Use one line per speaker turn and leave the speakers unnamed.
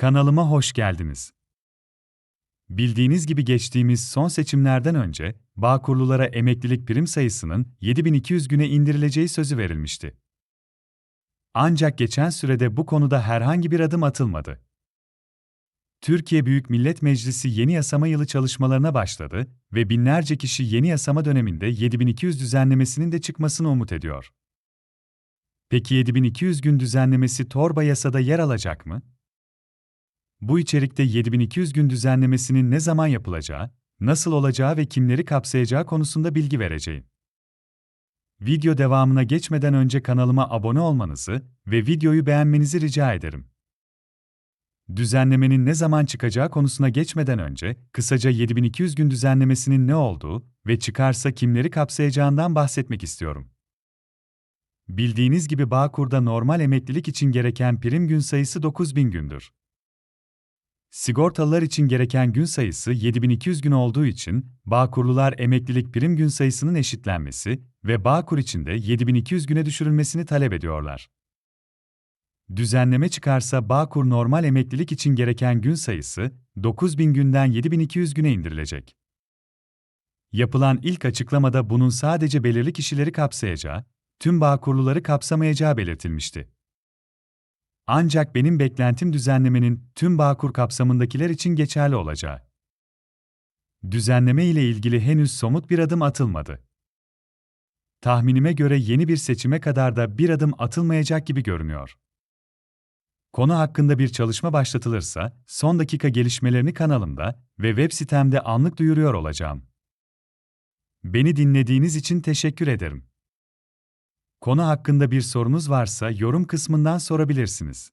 Kanalıma hoş geldiniz. Bildiğiniz gibi geçtiğimiz son seçimlerden önce Bağkurlulara emeklilik prim sayısının 7200 güne indirileceği sözü verilmişti. Ancak geçen sürede bu konuda herhangi bir adım atılmadı. Türkiye Büyük Millet Meclisi yeni yasama yılı çalışmalarına başladı ve binlerce kişi yeni yasama döneminde 7200 düzenlemesinin de çıkmasını umut ediyor. Peki 7200 gün düzenlemesi torba yasada yer alacak mı? Bu içerikte 7200 gün düzenlemesinin ne zaman yapılacağı, nasıl olacağı ve kimleri kapsayacağı konusunda bilgi vereceğim. Video devamına geçmeden önce kanalıma abone olmanızı ve videoyu beğenmenizi rica ederim. Düzenlemenin ne zaman çıkacağı konusuna geçmeden önce, kısaca 7200 gün düzenlemesinin ne olduğu ve çıkarsa kimleri kapsayacağından bahsetmek istiyorum. Bildiğiniz gibi Bağkur'da normal emeklilik için gereken prim gün sayısı 9000 gündür. Sigortalılar için gereken gün sayısı 7200 gün olduğu için Bağkurlular emeklilik prim gün sayısının eşitlenmesi ve Bağkur için de 7200 güne düşürülmesini talep ediyorlar. Düzenleme çıkarsa Bağkur normal emeklilik için gereken gün sayısı 9000 günden 7200 güne indirilecek. Yapılan ilk açıklamada bunun sadece belirli kişileri kapsayacağı, tüm Bağkurluları kapsamayacağı belirtilmişti. Ancak benim beklentim düzenlemenin tüm Bağkur kapsamındakiler için geçerli olacağı. Düzenleme ile ilgili henüz somut bir adım atılmadı. Tahminime göre yeni bir seçime kadar da bir adım atılmayacak gibi görünüyor. Konu hakkında bir çalışma başlatılırsa, son dakika gelişmelerini kanalımda ve web sitemde anlık duyuruyor olacağım. Beni dinlediğiniz için teşekkür ederim. Konu hakkında bir sorunuz varsa yorum kısmından sorabilirsiniz.